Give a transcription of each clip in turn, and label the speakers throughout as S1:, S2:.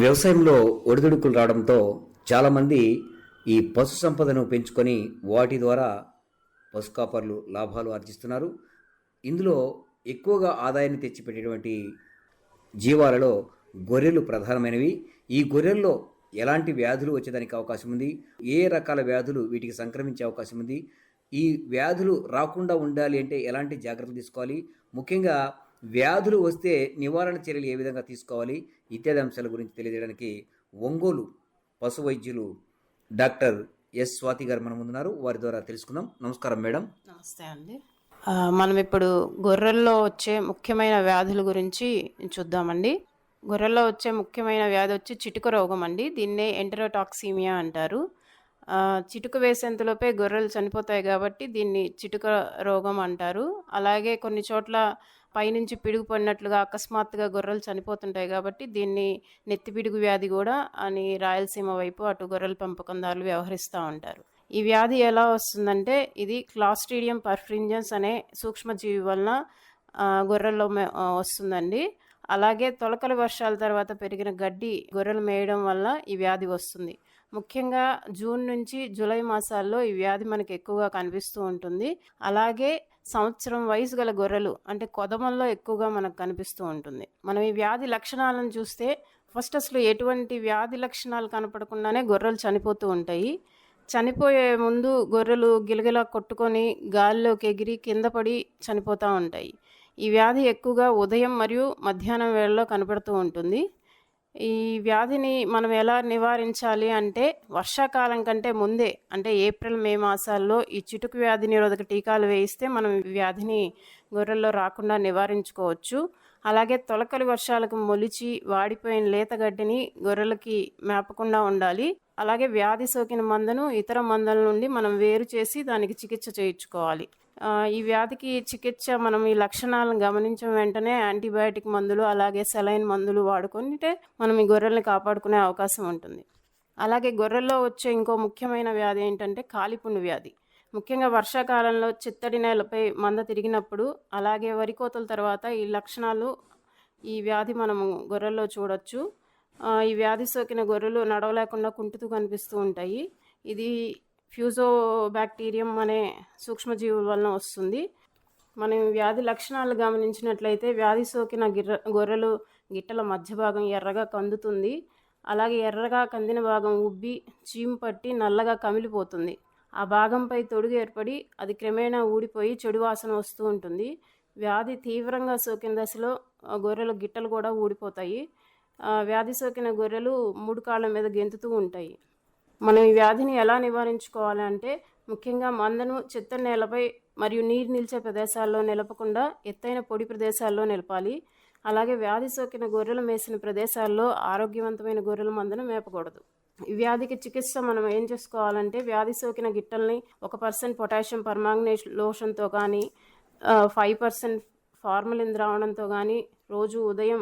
S1: వ్యవసాయంలో ఒడిదుడుకులు రావడంతో చాలామంది ఈ పశు సంపదను పెంచుకొని వాటి ద్వారా పశు కాపర్లు లాభాలు ఆర్జిస్తున్నారు. ఇందులో ఎక్కువగా ఆదాయాన్ని తెచ్చిపెట్టేటువంటి జీవాలలో గొర్రెలు ప్రధానమైనవి. ఈ గొర్రెల్లో ఎలాంటి వ్యాధులు వచ్చేదానికి అవకాశం ఉంది? ఏ రకాల వ్యాధులు వీటికి సంక్రమించే అవకాశం ఉంది? ఈ వ్యాధులు రాకుండా ఉండాలి అంటే ఎలాంటి జాగ్రత్తలు తీసుకోవాలి? ముఖ్యంగా వ్యాధులు వస్తే నివారణ చర్యలు ఏ విధంగా తీసుకోవాలి? ఇత్యాది అంశాల గురించి తెలియజేయడానికి ఒంగోలు పశు వైద్యులు డాక్టర్ ఎస్ స్వాతి గారు మన ముందున్నారు. వారి ద్వారా తెలుసుకుందాం. నమస్కారం మేడం.
S2: నమస్తే అండి. మనం ఇప్పుడు గొర్రెల్లో వచ్చే ముఖ్యమైన వ్యాధుల గురించి చూద్దామండి. గొర్రెల్లో వచ్చే ముఖ్యమైన వ్యాధి వచ్చి చిటుక రోగం అండి. దీన్నే ఎంటరోటాక్సీమియా అంటారు. చిటుక వేసేంతలోపే గొర్రెలు చనిపోతాయి కాబట్టి దీన్ని చిటుక రోగం అంటారు. అలాగే కొన్ని చోట్ల పైనుంచి పిడుగు పడినట్లుగా అకస్మాత్తుగా గొర్రెలు చనిపోతుంటాయి కాబట్టి దీన్ని నెత్తి పిడుగు వ్యాధి కూడా అని రాయలసీమ వైపు అటు గొర్రెల పెంపకందారులు వ్యవహరిస్తూ ఉంటారు. ఈ వ్యాధి ఎలా వస్తుందంటే ఇది క్లాస్ట్రీడియం పర్ఫ్రింజన్స్ అనే సూక్ష్మజీవి వలన గొర్రెల్లో మే- వస్తుందండి. అలాగే తొలకల వర్షాల తర్వాత పెరిగిన గడ్డి గొర్రెలు మేయడం వల్ల ఈ వ్యాధి వస్తుంది. ముఖ్యంగా జూన్ నుంచి జూలై మాసాల్లో ఈ వ్యాధి మనకి ఎక్కువగా కనిపిస్తూ ఉంటుంది. అలాగే సంవత్సరం వయసు గల గొర్రెలు అంటే కొదమల్లో ఎక్కువగా మనకు కనిపిస్తూ ఉంటుంది. మనం ఈ వ్యాధి లక్షణాలను చూస్తే ఫస్ట్ అసలు ఎటువంటి వ్యాధి లక్షణాలు కనపడకుండానే గొర్రెలు చనిపోతూ ఉంటాయి. చనిపోయే ముందు గొర్రెలు గిలగిలా కొట్టుకొని గాలిలోకి ఎగిరి కింద పడి చనిపోతూ ఉంటాయి. ఈ వ్యాధి ఎక్కువగా ఉదయం మరియు మధ్యాహ్నం వేళలో కనపడుతూ ఉంటుంది. ఈ వ్యాధిని మనం ఎలా నివారించాలి అంటే వర్షాకాలం కంటే ముందే అంటే ఏప్రిల్ మే మాసాల్లో ఈ చిటుకు వ్యాధి నిరోధక టీకాలు వేయిస్తే మనం వ్యాధిని గొర్రెల్లో రాకుండా నివారించుకోవచ్చు. అలాగే తొలకలి వర్షాలకు మొలిచి వాడిపోయిన లేతగడ్డిని గొర్రెలకి మేపకుండా ఉండాలి. అలాగే వ్యాధి సోకిన మందను ఇతర మందల నుండి మనం వేరు చేసి దానికి చికిత్స చేయించుకోవాలి. ఈ వ్యాధికి చికిత్స మనం ఈ లక్షణాలను గమనించిన వెంటనే యాంటీబయాటిక్ మందులు అలాగే సెలైన్ మందులు వాడుకుంటే మనం ఈ గొర్రెల్ని కాపాడుకునే అవకాశం ఉంటుంది. అలాగే గొర్రెల్లో వచ్చే ఇంకో ముఖ్యమైన వ్యాధి ఏంటంటే కాలిపుండు వ్యాధి. ముఖ్యంగా వర్షాకాలంలో చిత్తడి నేలపై మంద తిరిగినప్పుడు అలాగే వరి కోతల తర్వాత ఈ లక్షణాలు ఈ వ్యాధి మనము గొర్రెల్లో చూడొచ్చు. ఈ వ్యాధి సోకిన గొర్రెలు నడవలేకుండా కుంటుతూ కనిపిస్తూ ఉంటాయి. ఇది ఫ్యూజో బ్యాక్టీరియం అనే సూక్ష్మజీవుల వలన వస్తుంది. మనం వ్యాధి లక్షణాలు గమనించినట్లయితే వ్యాధి సోకిన గిర్ర గొర్రెలు గిట్టల మధ్య భాగం ఎర్రగా కందుతుంది. అలాగే ఎర్రగా కందిన భాగం ఉబ్బి చీము పట్టి నల్లగా కమిలిపోతుంది. ఆ భాగంపై తొడుగు ఏర్పడి అది క్రమేణా ఊడిపోయి చెడు వాసన వస్తూ ఉంటుంది. వ్యాధి తీవ్రంగా సోకిన దశలో గొర్రెల గిట్టలు కూడా ఊడిపోతాయి. వ్యాధి సోకిన గొర్రెలు మూడు కాళ్ళ మీద గెంతుతూ ఉంటాయి. మనం ఈ వ్యాధిని ఎలా నివారించుకోవాలంటే ముఖ్యంగా మందను చెత్త నేలపై మరియు నీరు నిలిచే ప్రదేశాల్లో నిలపకుండా ఎత్తైన పొడి ప్రదేశాల్లో నిలపాలి. అలాగే వ్యాధి సోకిన గొర్రెలు మేసిన ప్రదేశాల్లో ఆరోగ్యవంతమైన గొర్రెల మందను మేపకూడదు. ఈ వ్యాధికి చికిత్స మనం ఏం చేసుకోవాలంటే వ్యాధి సోకిన గిట్టల్ని ఒక పర్సెంట్ పొటాషియం పర్మాంగనేట్ లోషన్తో కానీ ఫైవ్ పర్సెంట్ ఫార్మలిన్ ద్రావణంతో కానీ రోజు ఉదయం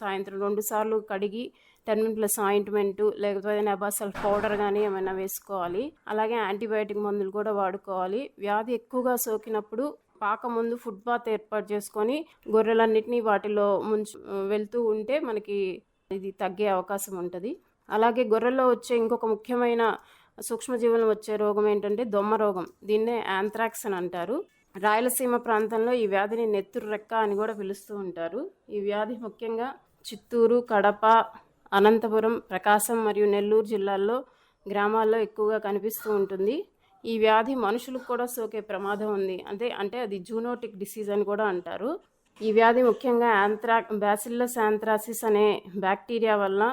S2: సాయంత్రం రెండు సార్లు కడిగి టెన్ ప్లస్ ఆయింట్మెంట్ లేకపోతే నెబాసల్ పౌడర్ కానీ ఏమైనా వేసుకోవాలి. అలాగే యాంటీబయాటిక్ మందులు కూడా వాడుకోవాలి. వ్యాధి ఎక్కువగా సోకినప్పుడు పాక ముందు ఫుడ్ బాత్ ఏర్పాటు చేసుకొని గొర్రెలన్నింటినీ వాటిలో ముంచు వెళ్తూ ఉంటే మనకి ఇది తగ్గే అవకాశం ఉంటుంది. అలాగే గొర్రెల్లో వచ్చే ఇంకొక ముఖ్యమైన సూక్ష్మజీవులు వచ్చే రోగం ఏంటంటే దొమ్మ రోగం. దీన్నే యాంథ్రాక్స్ అని అంటారు. రాయలసీమ ప్రాంతంలో ఈ వ్యాధిని నెత్తురు రెక్క అని కూడా పిలుస్తూ ఉంటారు. ఈ వ్యాధి ముఖ్యంగా చిత్తూరు కడప అనంతపురం ప్రకాశం మరియు నెల్లూరు జిల్లాల్లో గ్రామాల్లో ఎక్కువగా కనిపిస్తూ ఉంటుంది. ఈ వ్యాధి మనుషులకు కూడా సోకే ప్రమాదం ఉంది. అంటే అంటే అది జూనోటిక్ డిసీజ్ అని కూడా అంటారు. ఈ వ్యాధి ముఖ్యంగా యాంథ్రా బ్యాసిల్లస్ యాంథ్రాసిస్ అనే బ్యాక్టీరియా వలన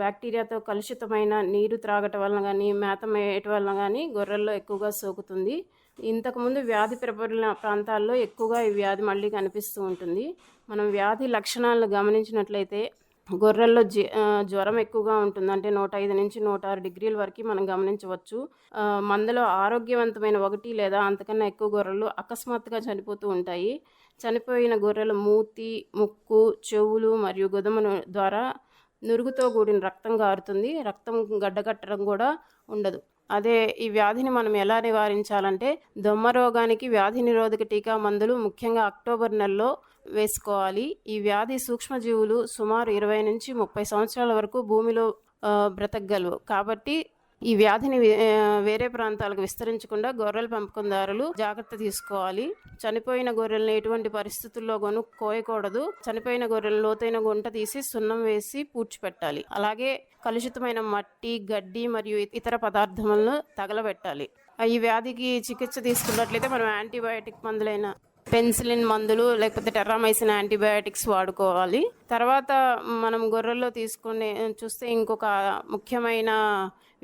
S2: బ్యాక్టీరియాతో కలుషితమైన నీరు త్రాగటం వలన కానీ మేత మేయటం వలన కానీ గొర్రెల్లో ఎక్కువగా సోకుతుంది. ఇంతకుముందు వ్యాధి ప్రబలిన ప్రాంతాల్లో ఎక్కువగా ఈ వ్యాధి మళ్ళీ కనిపిస్తూ ఉంటుంది. మనం వ్యాధి లక్షణాలను గమనించినట్లయితే గొర్రెల్లో జ్వరం ఎక్కువగా ఉంటుంది. అంటే నూట ఐదు నుంచి నూట ఆరు డిగ్రీల వరకు మనం గమనించవచ్చు. మందులో మందలో ఆరోగ్యవంతమైన ఒకటి లేదా అంతకన్నా ఎక్కువ గొర్రెలు అకస్మాత్తుగా చనిపోతూ ఉంటాయి. చనిపోయిన గొర్రెల మూతి ముక్కు చెవులు మరియు గుదమను ద్వారా నురుగుతో కూడిన రక్తం గారుతుంది. రక్తం గడ్డకట్టడం కూడా ఉండదు. అదే ఈ వ్యాధిని మనం ఎలా నివారించాలంటే దొమ్మ రోగానికి వ్యాధి నిరోధక టీకా మందులు ముఖ్యంగా అక్టోబర్ నెలలో వేసుకోవాలి. ఈ వ్యాధి సూక్ష్మజీవులు సుమారు ఇరవై నుంచి ముప్పై సంవత్సరాల వరకు భూమిలో బ్రతకగలవు. కాబట్టి ఈ వ్యాధిని వేరే ప్రాంతాలకు విస్తరించకుండా గొర్రెల పెంపకందారులు జాగ్రత్త తీసుకోవాలి. చనిపోయిన గొర్రెలను ఎటువంటి పరిస్థితుల్లో కొను కోయకూడదు. చనిపోయిన గొర్రెలను లోతైన గుంట తీసి సున్నం వేసి పూడ్చిపెట్టాలి. అలాగే కలుషితమైన మట్టి గడ్డి మరియు ఇతర పదార్థములను తగలబెట్టాలి. ఈ వ్యాధికి చికిత్స తీసుకున్నట్లయితే మనం యాంటీబయాటిక్ మందులైన పెన్సిలిన్ మందులు లేకపోతే టెర్రామైసిన్ యాంటీబయాటిక్స్ వాడుకోవాలి. తర్వాత మనం గొర్రెల్లో తీసుకునే చూస్తే ఇంకొక ముఖ్యమైన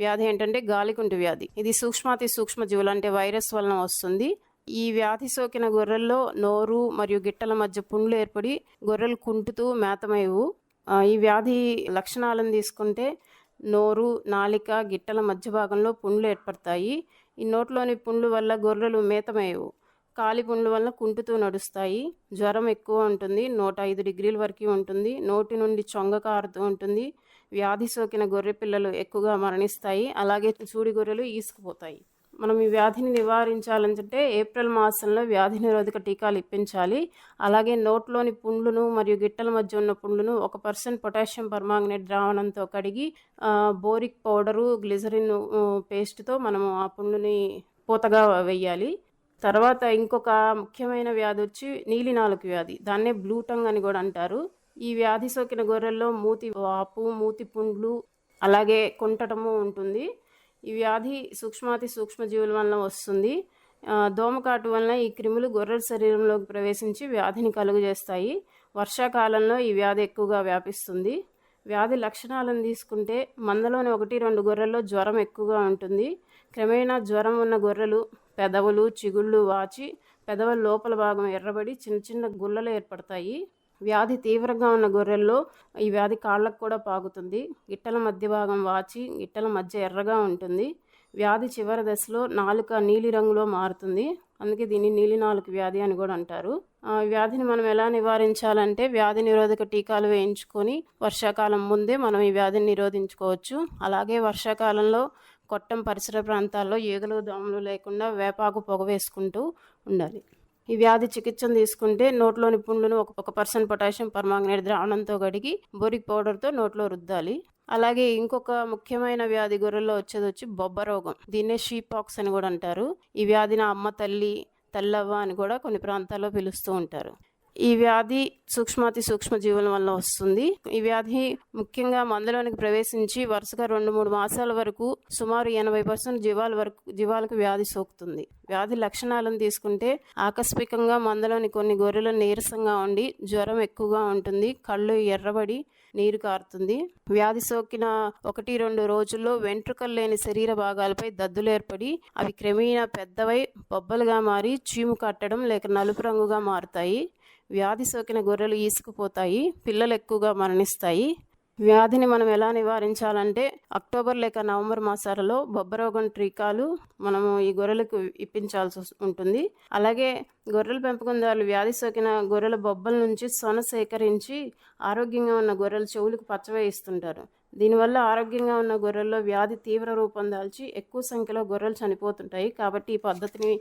S2: వ్యాధి ఏంటంటే గాలికుంటు వ్యాధి. ఇది సూక్ష్మాతి సూక్ష్మజీవులు అంటే వైరస్ వలన వస్తుంది. ఈ వ్యాధి సోకిన గొర్రెల్లో నోరు మరియు గిట్టల మధ్య పుండ్లు ఏర్పడి గొర్రెలు కుంటుతూ మేతమయ్యవు. ఈ వ్యాధి లక్షణాలను తీసుకుంటే నోరు నాలిక గిట్టల మధ్య భాగంలో పుండ్లు ఏర్పడతాయి. ఈ నోట్లోని పుండ్లు వల్ల గొర్రెలు మేతమయ్యవు. కాలి పుండ్ల వల్ల కుంటుతూ నడుస్తాయి. జ్వరం ఎక్కువ ఉంటుంది. నూట ఐదు డిగ్రీల వరకు ఉంటుంది. నోటి నుండి చొంగ కారుతూ ఉంటుంది. వ్యాధి సోకిన గొర్రె పిల్లలు ఎక్కువగా మరణిస్తాయి. అలాగే చూడి గొర్రెలు ఈసుకుపోతాయి. మనం ఈ వ్యాధిని నివారించాలంటే ఏప్రిల్ మాసంలో వ్యాధి నిరోధక టీకాలు ఇప్పించాలి. అలాగే నోట్లోని పుండ్లను మరియు గిట్టల మధ్య ఉన్న పుండ్లను ఒక పర్సెంట్ పొటాషియం పర్మాంగనేట్ ద్రావణంతో కడిగి బోరిక్ పౌడరు గ్లిజరిన్ పేస్ట్తో మనము ఆ పుండ్లని పూతగా వేయాలి. తర్వాత ఇంకొక ముఖ్యమైన వ్యాధి వచ్చి నీలినాలుక వ్యాధి. దాన్నే బ్లూ టంగ్ అని కూడా అంటారు. ఈ వ్యాధి సోకిన గొర్రెల్లో మూతి వాపు మూతి పుండ్లు అలాగే కుంటటము ఉంటుంది. ఈ వ్యాధి సూక్ష్మాతి సూక్ష్మజీవుల వలన వస్తుంది. దోమకాటు వలన ఈ క్రిములు గొర్రెల శరీరంలోకి ప్రవేశించి వ్యాధిని కలుగజేస్తాయి. వర్షాకాలంలో ఈ వ్యాధి ఎక్కువగా వ్యాపిస్తుంది. వ్యాధి లక్షణాలను తీసుకుంటే మందలోని ఒకటి రెండు గొర్రెల్లో జ్వరం ఎక్కువగా ఉంటుంది. క్రమేణా జ్వరం ఉన్న గొర్రెలు పెదవులు చిగుళ్ళు వాచి పెదవుల లోపల భాగం ఎర్రబడి చిన్న చిన్న గుల్లలు ఏర్పడతాయి. వ్యాధి తీవ్రంగా ఉన్న గొర్రెల్లో ఈ వ్యాధి కాళ్ళకు కూడా పాకుతుంది. గిట్టల మధ్య భాగం వాచి గిట్టల మధ్య ఎర్రగా ఉంటుంది. వ్యాధి చివరి దశలో నాలుక నీలి రంగులో మారుతుంది. అందుకే దీన్ని నీలి నాలుక వ్యాధి అని కూడా అంటారు. ఆ వ్యాధిని మనం ఎలా నివారించాలంటే వ్యాధి నిరోధక టీకాలు వేయించుకొని వర్షాకాలం ముందే మనం ఈ వ్యాధిని నిరోధించుకోవచ్చు. అలాగే వర్షాకాలంలో కొట్టం పరిసర ప్రాంతాల్లో ఈగలు దోమలు లేకుండా వేపాకు పొగ వేసుకుంటూ ఉండాలి. ఈ వ్యాధి చికిత్సను తీసుకుంటే నోట్లోని పుండ్లను ఒక ఒక పర్సెంట్ పొటాషియం పర్మాంగనేట్ ద్రావణంతో కడిగి బోరిక్ పౌడర్తో నోట్లో రుద్దాలి. అలాగే ఇంకొక ముఖ్యమైన వ్యాధి గొర్రెల్లో వచ్చేది వచ్చి బొబ్బ రోగం. దీన్నే షీపాక్స్ అని కూడా అంటారు. ఈ వ్యాధిని అమ్మ తల్లి తల్లవ్వ అని కూడా కొన్ని ప్రాంతాల్లో పిలుస్తూ ఉంటారు. ఈ వ్యాధి సూక్ష్మాతి సూక్ష్మజీవుల వల్ల వస్తుంది. ఈ వ్యాధి ముఖ్యంగా మందులోనికి ప్రవేశించి వరుసగా రెండు మూడు మాసాల వరకు సుమారు ఎనభై పర్సెంట్ జీవాల వరకు జీవాలకు వ్యాధి సోకుతుంది. వ్యాధి లక్షణాలను తీసుకుంటే ఆకస్మికంగా మందలోని కొన్ని గొర్రెలు నీరసంగా ఉండి జ్వరం ఎక్కువగా ఉంటుంది. కళ్ళు ఎర్రబడి నీరు కారుతుంది. వ్యాధి సోకిన ఒకటి రెండు రోజుల్లో వెంట్రుకలు లేని శరీర భాగాలపై దద్దులు ఏర్పడి అవి క్రమేణా పెద్దవై బొబ్బలుగా మారి చీము కట్టడం లేక నలుపు రంగుగా మారుతాయి. వ్యాధి సోకిన గొర్రెలు ఈసుకుపోతాయి పిల్లలు ఎక్కువగా మరణిస్తాయి. వ్యాధిని మనం ఎలా నివారించాలంటే అక్టోబర్ లేక నవంబర్ మాసాలలో బొబ్బరోగం టీకాలు మనము ఈ గొర్రెలకు ఇప్పించాల్సి ఉంటుంది. అలాగే గొర్రెల పెంపకందారులు వ్యాధి సోకిన గొర్రెల బొబ్బల నుంచి సొన సేకరించి ఆరోగ్యంగా ఉన్న గొర్రెల చెవులకు పచ్చవేయిస్తుంటారు దీనివల్ల ఆరోగ్యంగా ఉన్న గొర్రెల్లో వ్యాధి తీవ్ర రూపం దాల్చి ఎక్కువ సంఖ్యలో గొర్రెలు చనిపోతుంటాయి. కాబట్టి ఈ పద్ధతిని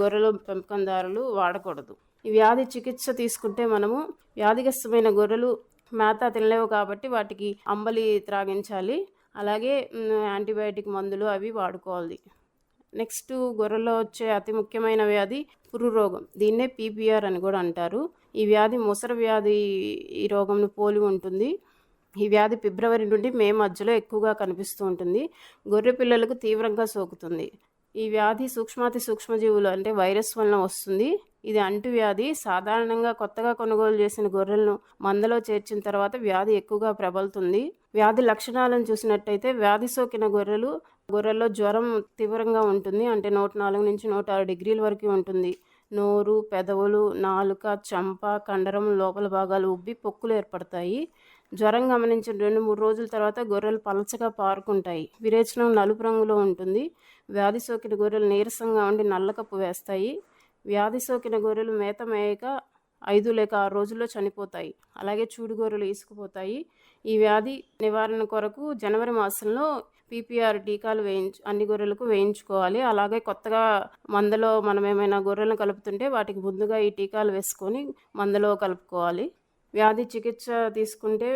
S2: గొర్రెల పెంపకందారులు వాడకూడదు. ఈ వ్యాధి చికిత్స తీసుకుంటే మనము వ్యాధిగ్రస్తమైన గొర్రెలు మేత తినలేవు కాబట్టి వాటికి అంబలి త్రాగించాలి. అలాగే యాంటీబయాటిక్ మందులు అవి వాడుకోవాలి. నెక్స్ట్ గొర్రెల్లో వచ్చే అతి ముఖ్యమైన వ్యాధి పురు రోగం. దీన్నే పీపీఆర్ అని కూడా అంటారు. ఈ వ్యాధి ముసర వ్యాధి ఈ రోగంను పోలి ఉంటుంది. ఈ వ్యాధి ఫిబ్రవరి నుండి మే మధ్యలో ఎక్కువగా కనిపిస్తూ ఉంటుంది. గొర్రె పిల్లలకు తీవ్రంగా సోకుతుంది. ఈ వ్యాధి సూక్ష్మాతి సూక్ష్మజీవులు అంటే వైరస్ వలన వస్తుంది. ఇది అంటువ్యాధి. సాధారణంగా కొత్తగా కొనుగోలు చేసిన గొర్రెలను మందలో చేర్చిన తర్వాత వ్యాధి ఎక్కువగా ప్రబలుతుంది. వ్యాధి లక్షణాలను చూసినట్టయితే వ్యాధి సోకిన గొర్రెలు గొర్రెల్లో జ్వరం తీవ్రంగా ఉంటుంది. అంటే నూట నాలుగు నుంచి నూట ఆరు డిగ్రీల వరకు ఉంటుంది. నోరు పెదవులు నాలుక చంప కండరం లోపల భాగాలు ఉబ్బి పొక్కులు ఏర్పడతాయి. జ్వరం గమనించిన రెండు మూడు రోజుల తర్వాత గొర్రెలు పలచగా పారుకుంటాయి. విరేచనం నలుపు రంగులో ఉంటుంది. వ్యాధి సోకిన గొర్రెలు నీరసంగా ఉండి నల్లకప్పు వేస్తాయి. వ్యాధి సోకిన గొర్రెలు మేత మేయక ఐదు లేక ఆరు రోజుల్లో చనిపోతాయి. అలాగే చూడు గొర్రెలు ఈసుకుపోతాయి ఈ వ్యాధి నివారణ కొరకు జనవరి మాసంలో పీపీఆర్ టీకాలు వేయించు అన్ని గొర్రెలకు వేయించుకోవాలి. అలాగే కొత్తగా మందలో మనం ఏమైనా గొర్రెలను కలుపుతుంటే వాటికి ముందుగా ఈ టీకాలు వేసుకొని మందలో కలుపుకోవాలి. వ్యాధి చికిత్స తీసుకుంటే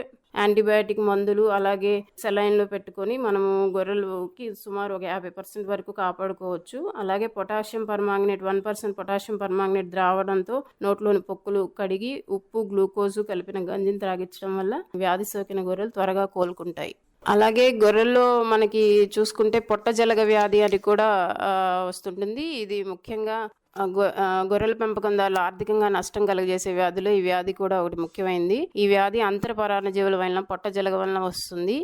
S2: యాంటీబయాటిక్ మందులు అలాగే సెలైన్లో పెట్టుకొని మనము గొర్రెలకి సుమారు ఒక యాభై పర్సెంట్ వరకు కాపాడుకోవచ్చు. అలాగే potassium permanganate one percent potassium permanganate ద్రావడంతో నోట్లోని పొక్కులు కడిగి ఉప్పు గ్లూకోజు కలిపిన గంజిని త్రాగించడం వల్ల వ్యాధి సోకిన గొర్రెలు త్వరగా కోలుకుంటాయి. అలాగే గొర్రెల్లో మనకి చూసుకుంటే పొట్టజలగ వ్యాధి అని కూడా వస్తుంటుంది. ఇది ముఖ్యంగా గొర్రెల పెంపకందారులు ఆర్థికంగా నష్టం కలుగజేసే వ్యాధులు ఈ వ్యాధి కూడా ఒకటి ముఖ్యమైనది ఈ వ్యాధి అంతరపరాణ జీవుల వలన పొట్ట జలగ వలన వస్తుంది.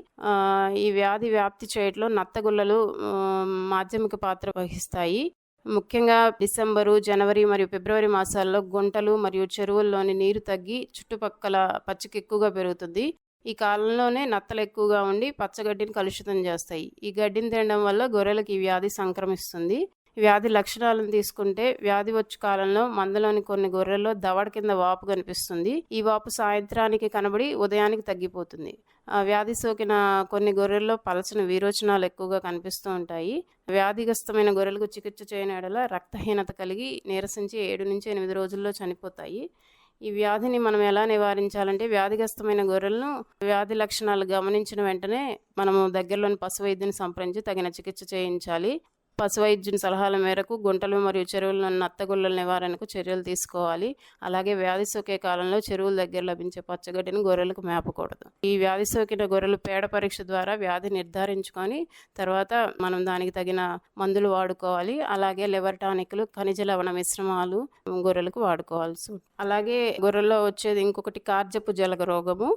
S2: ఈ వ్యాధి వ్యాప్తి చేయట్లో నత్తగుల్లలు మాధ్యమిక పాత్ర వహిస్తాయి. ముఖ్యంగా డిసెంబరు జనవరి మరియు ఫిబ్రవరి మాసాల్లో గుంటలు మరియు చెరువుల్లోని నీరు తగ్గి చుట్టుపక్కల పచ్చిక ఎక్కువగా పెరుగుతుంది. ఈ కాలంలోనే నత్తలు ఎక్కువగా ఉండి పచ్చగడ్డిని కలుషితం చేస్తాయి. ఈ గడ్డిని తినడం వల్ల గొర్రెలకు ఈ వ్యాధి సంక్రమిస్తుంది. వ్యాధి లక్షణాలను తీసుకుంటే వ్యాధి వచ్చు కాలంలో మందలోని కొన్ని గొర్రెల్లో దవడ కింద వాపు కనిపిస్తుంది. ఈ వాపు సాయంత్రానికి కనబడి ఉదయానికి తగ్గిపోతుంది. ఆ వ్యాధి సోకిన కొన్ని గొర్రెల్లో పలచని విరోచనాలు ఎక్కువగా కనిపిస్తూ ఉంటాయి. వ్యాధిగ్రస్తమైన గొర్రెలకు చికిత్స చేయని ఎడల రక్తహీనత కలిగి నీరసించి ఏడు నుంచి ఎనిమిది రోజుల్లో చనిపోతాయి. ఈ వ్యాధిని మనం ఎలా నివారించాలంటే వ్యాధిగ్రస్తమైన గొర్రెలను వ్యాధి లక్షణాలు గమనించిన వెంటనే మనము దగ్గరలోని పశు వైద్యుని సంప్రదించి తగిన చికిత్స చేయించాలి. పశువైద్యుని సలహాల మేరకు గుంటలు మరియు చెరువులను నత్తగుల్లల నివారణకు చర్యలు తీసుకోవాలి. అలాగే వ్యాధి సోకే కాలంలో చెరువుల దగ్గర లభించే పచ్చగడ్డిని గొర్రెలకు మేపకూడదు. ఈ వ్యాధి సోకిన గొర్రెలు పేడ పరీక్ష ద్వారా వ్యాధి నిర్ధారించుకొని తర్వాత మనం దానికి తగిన మందులు వాడుకోవాలి. అలాగే లివర్ టానిక్లు ఖనిజ లవణ మిశ్రమాలు గొర్రెలకు వాడుకోవాల్సి అలాగే గొర్రెల్లో వచ్చేది ఇంకొకటి కార్జపు జలగ రోగము.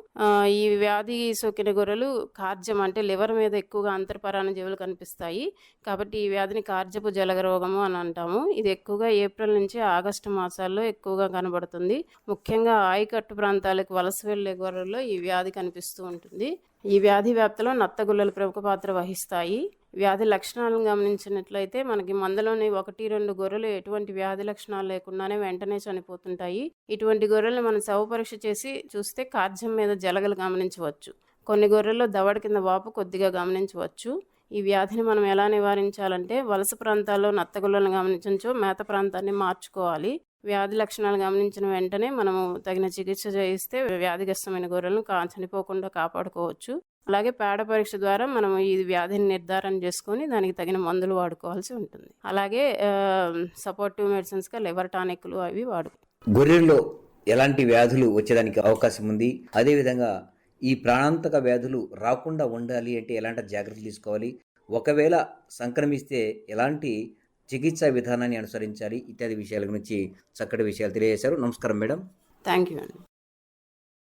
S2: ఈ వ్యాధి సోకిన గొర్రెలు కార్జం అంటే లివర్ మీద ఎక్కువగా అంతర్పరాణ జీవులు కనిపిస్తాయి. కాబట్టి ఈ వ్యాధి వ్యాధిని కార్జపు జలగ రోగము అని అంటాము. ఇది ఎక్కువగా ఏప్రిల్ నుంచి ఆగస్టు మాసాల్లో ఎక్కువగా కనబడుతుంది. ముఖ్యంగా ఆయకట్టు ప్రాంతాలకు వలస వెళ్ళే గొర్రెల్లో ఈ వ్యాధి కనిపిస్తూ ఉంటుంది. ఈ వ్యాధి వ్యాప్తిలో నత్తగుల్లలు ప్రముఖ పాత్ర వహిస్తాయి. వ్యాధి లక్షణాలను గమనించినట్లయితే మనకి మందలోని ఒకటి రెండు గొర్రెలు ఎటువంటి వ్యాధి లక్షణాలు లేకుండానే వెంటనే చనిపోతుంటాయి. ఇటువంటి గొర్రెలను మనం శవ పరీక్ష చేసి చూస్తే కార్జ్యం మీద జలగలు గమనించవచ్చు. కొన్ని గొర్రెల్లో దవడ కింద వాపు కొద్దిగా గమనించవచ్చు. ఈ వ్యాధిని మనం ఎలా నివారించాలంటే వలస ప్రాంతాల్లో నత్తగుళ్ళను గమనించో మేత ప్రాంతాన్ని మార్చుకోవాలి. వ్యాధి లక్షణాలు గమనించిన వెంటనే మనము తగిన చికిత్స చేయిస్తే వ్యాధిగ్రస్తమైన గొర్రెలను కా చనిపోకుండా కాపాడుకోవచ్చు. అలాగే పేడ పరీక్ష ద్వారా మనం ఈ వ్యాధిని నిర్ధారణ చేసుకొని దానికి తగిన మందులు వాడుకోవాల్సి ఉంటుంది. అలాగే సపోర్టివ్ మెడిసిన్స్గా లివర్ టానిక్లు అవి వాడు
S1: గొర్రెల్లో ఎలాంటి వ్యాధులు వచ్చేదానికి అవకాశం ఉంది? అదేవిధంగా ఈ ప్రాణాంతక వ్యాధులు రాకుండా ఉండాలి అంటే ఎలాంటి జాగ్రత్తలు తీసుకోవాలి? ఒకవేళ సంక్రమిస్తే ఎలాంటి చికిత్సా విధానాన్ని అనుసరించాలి? ఇత్యాది విషయాల గురించి చక్కటి విషయాలు తెలియజేశారు. నమస్కారం మేడం.
S2: థ్యాంక్ యూ అండి.